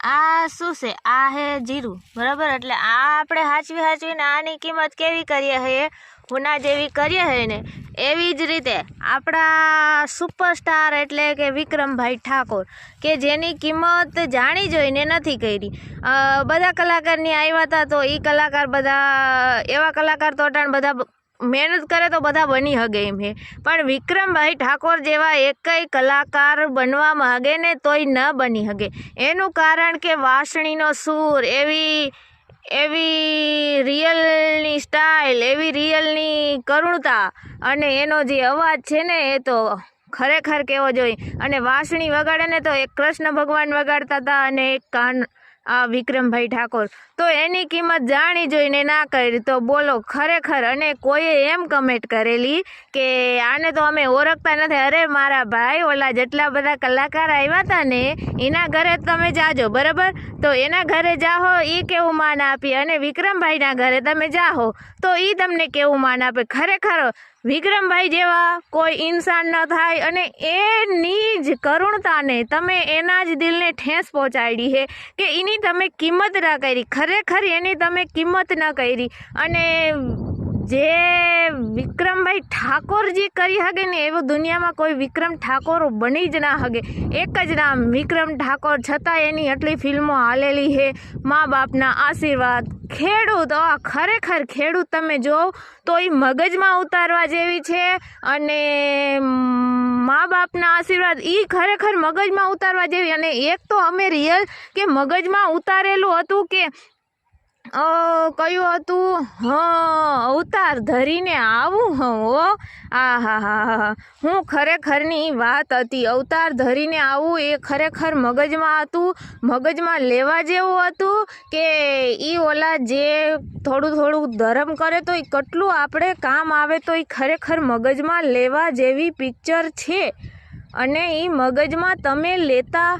આ શું છે? આ હે જીરું. બરાબર? એટલે આ આપણે હાચવી હાચવીને આની કિંમત કેવી કરીએ હે હુના જેવી કરીએ હે ને? એવી જ રીતે આપણા સુપરસ્ટાર એટલે કે વિક્રમભાઈ ઠાકોર, કે જેની કિંમત જાણી જોઈને નથી કરી. બધા કલાકારની આવ્યા હતા તો એ કલાકાર બધા, એવા કલાકાર તો બધા મહેનત કરે તો બધા બની હગે એમ હે. પણ વિક્રમભાઈ ઠાકોર જેવા એકય કલાકાર બનવા માગે ને તોય ન બની હગે. એનું કારણ કે વાંસણીનો સૂર, એવી એવી રિયલની સ્ટાઇલ, એવી રિયલની કરુણતા અને એનો જે અવાજ છે ને એ તો ખરેખર કેવો જોઈએ. અને વાંસણી વગાડે ને તો એક કૃષ્ણ ભગવાન વગાડતા હતા અને એક કાન આ વિક્રમભાઈ ઠાકોર. તો એની કિંમત જાણી જોઈને ના કરી તો બોલો ખરેખર અને કોઈએ એમ કમેન્ટ કરેલી કે આને તો અમે ઓળખતા નથી. અરે મારા ભાઈ ઓલા જેટલા બધા કલાકાર આવ્યા હતા ને, એના ઘરે તમે જાજો, બરાબર? તો એના ઘરે જાહો એ કેવું માન આપી અને વિક્રમભાઈના ઘરે તમે જાઓ તો એ તમને કેવું માન આપે? ખરેખર વિક્રમભાઈ જેવા કોઈ ઇન્સાન ન થાય અને એની જ કરુણતાને તમે એના જ દિલને ઠેસ પહોંચાડી છે કે એની તમે કિંમત ન કરી. ખરેખર એની તમે કિંમત ન કરી. અને જે વિક્રમભાઈ ઠાકોરજી કરી હગે ને એવું દુનિયામાં કોઈ વિક્રમ ઠાકોર બની જ ના હગે. એક જ નામ વિક્રમ ઠાકોર, છતાં એની આટલી ફિલ્મો હાલેલી છે મા બાપના આશીર્વાદ. ખેડૂત, આ ખરેખર ખેડૂત તમે જોવો તો એ મગજમાં ઉતારવા જેવી છે અને મા બાપના આશીર્વાદ એ ખરેખર મગજમાં ઉતારવા જેવી. અને એક તો અમે રિયલ કે મગજમાં ઉતારેલું હતું કે કયું હતું? હ, અવતાર ધરીને આવું હું. આ હા હા હા. હું ખરેખરની વાત હતી. અવતાર ધરીને આવું એ ખરેખર મગજમાં હતું? મગજમાં લેવા જેવું હતું કે એ ઓલા જે થોડું થોડું ધરમ કરે તો એ કેટલું આપણે કામ આવે તો એ ખરેખર મગજમાં લેવા જેવી પિક્ચર છે? અને એ મગજમાં તમે લેતા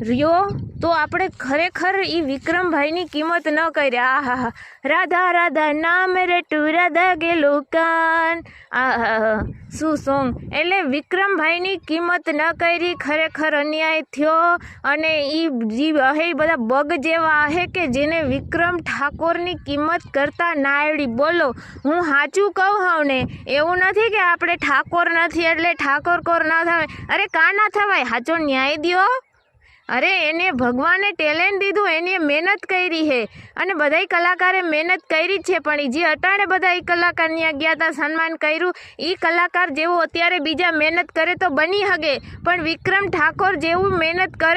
રહ્યો તો આપણે ખરેખર એ વિક્રમભાઈની કિંમત ન કરી. આ હા રાધા રાધા, નામ રેટુ રાધા ગેલો કાન આ શું સોંગ? એટલે વિક્રમભાઈની કિંમત ન કરી, ખરેખર અન્યાય થયો અને એ જે હે બધા બગ જેવા હે કે જેને વિક્રમ ઠાકોરની કિંમત કરતા ના આવડી બોલો. હું સાચું કહું હાવ ને, એવું નથી કે આપણે ઠાકોર નથી, એટલે ઠાકોર કોર ના થવાય. અરે, કાં ના થવાય? સાચો ન્યાય દ્યો. અરે, એને ભગવાને ટેલેન્ટ દીધું, એને મહેનત કરી છે અને બધાય કલાકારે મહેનત કરી છે, પણ જે અટાણે બધા એ કલાકાર ત્યાં ગયા હતા સન્માન કર્યું એ કલાકાર જેવું અત્યારે બીજા મહેનત કરે તો બની શકે પણ વિક્રમ ઠાકોર જેવું મહેનત કરે